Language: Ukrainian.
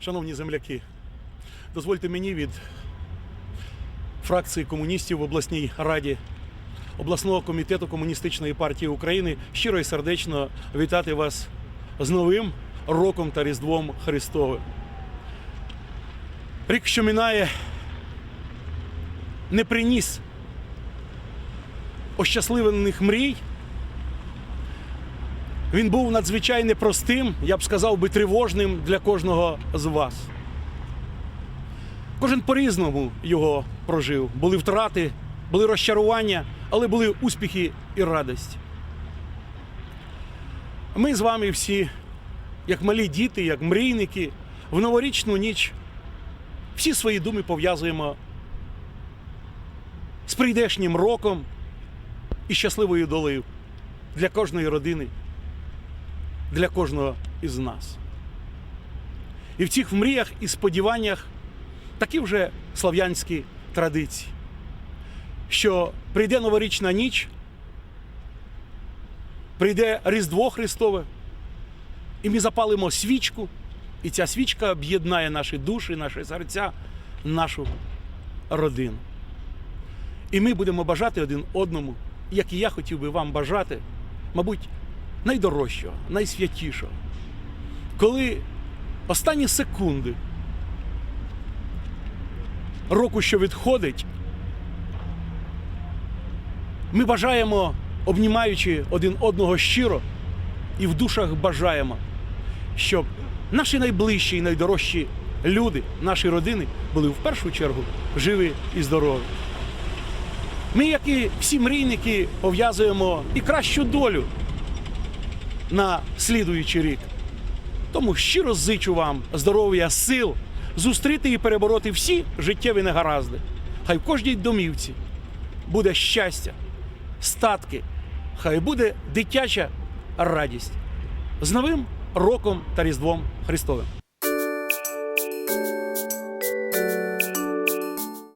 Шановні земляки, дозвольте мені від фракції комуністів в обласній раді обласного комітету Комуністичної партії України щиро і сердечно вітати вас з новим роком та Різдвом Христовим. Рік, що минає, не приніс ощасливлених мрій. Він був надзвичайно непростим, я б сказав би тривожним для кожного з вас. Кожен по-різному його прожив. Були втрати, були розчарування, але були успіхи і радість. Ми з вами всі, як малі діти, як мрійники, в новорічну ніч всі свої думи пов'язуємо з прийдешнім роком і щасливою долею для кожної родини, для кожного із нас. І в цих мріях і сподіваннях такі вже слав'янські традиції, що прийде новорічна ніч, прийде Різдво Христове, і ми запалимо свічку, і ця свічка об'єднає наші душі, наші серця, нашу родину. І ми будемо бажати один одному, як і я хотів би вам бажати, мабуть, найдорожчого, найсвятішого. Коли останні секунди року, що відходить, ми бажаємо, обнімаючи один одного щиро, і в душах бажаємо, щоб наші найближчі і найдорожчі люди, наші родини були в першу чергу живі і здорові. Ми, як і всі мрійники, пов'язуємо і кращу долю на слідуючий рік. Тому щиро зичу вам здоров'я, сил, зустріти і перебороти всі життєві негаразди. Хай в кожній домівці буде щастя, статки, хай буде дитяча радість. З Новим роком та Різдвом Христовим!